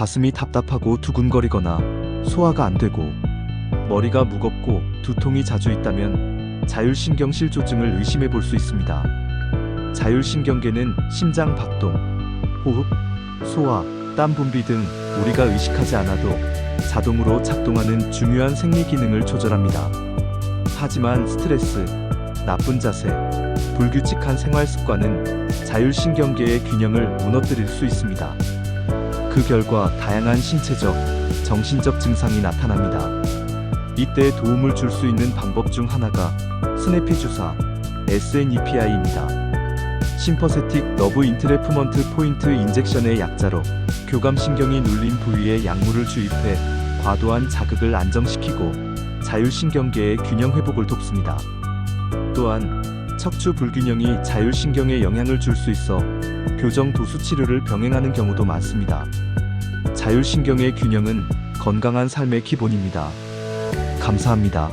가슴이 답답하고 두근거리거나 소화가 안 되고 머리가 무겁고 두통이 자주 있다면 자율신경실 조증을 의심해 볼 수 있습니다. 자율신경계는 심장 박동, 호흡, 소화, 땀 분비 등 우리가 의식하지 않아도 자동으로 작동하는 중요한 생리 기능을 조절합니다. 하지만 스트레스, 나쁜 자세, 불규칙한 생활 습관은 자율신경계의 균형을 무너뜨릴 수 있습니다. 그 결과 다양한 신체적, 정신적 증상이 나타납니다. 이때 도움을 줄 수 있는 방법 중 하나가 스네피 주사, SNEPI입니다. 심퍼세틱 너브 인트레프먼트 포인트 인젝션의 약자로 교감신경이 눌린 부위에 약물을 주입해 과도한 자극을 안정시키고 자율신경계의 균형 회복을 돕습니다. 또한 척추 불균형이 자율신경에 영향을 줄 수 있어 교정 도수 치료를 병행하는 경우도 많습니다. 자율신경의 균형은 건강한 삶의 기본입니다. 감사합니다.